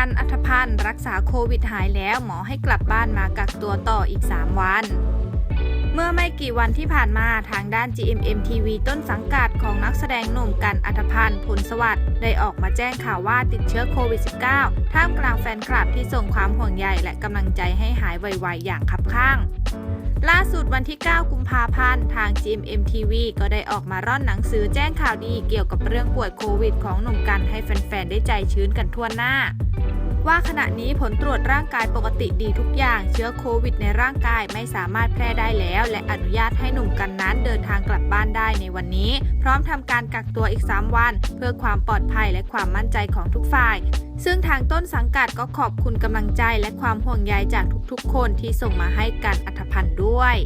ันอัธพันธ์รักษาโควิดหายแล้วหมอให้กลับบ้านมากักตัวต่ออีก 3 วัน เมื่อไม่กี่วันที่ผ่านมาทางด้าน GMM TV ต้นสังกัดของนักแสดงหนุ่มกันอัธพันธ์ผลสวัสดิ์ได้ออกมาแจ้งข่าวว่าติดเชื้อโควิด -19 ท่ามกลางแฟนคลับที่ส่งความห่วงใยและกำลังใจให้หายไวๆอย่างคับข้างล่าสุดวันที่ 9 กุมภาพันธ์ ทาง GMM TV ก็ได้ออกมาร่อนหนังสือแจ้งข่าวดีเกี่ยวกับเรื่องป่วยโควิดของหนุ่มกันให้แฟน ๆ ได้ใจชื้นกันทั่วหน้า ว่าขณะนี้ผลตรวจร่างกายปกติดีทุกอย่าง เชื้อโควิดในร่างกายไม่สามารถแพร่ได้แล้ว และอนุญาตให้หนุ่มกันนั้นเดินทางกลับบ้านได้ในวันนี้ พร้อมทำการกักตัวอีก 3 วัน เพื่อความปลอดภัยและความมั่นใจของทุกฝ่าย ซึ่งทางต้นสังกัดก็ขอบคุณกำลังใจและความห่วงใยจากทุกๆ คนที่ส่งมาให้กันอัธพันธ์ด้วย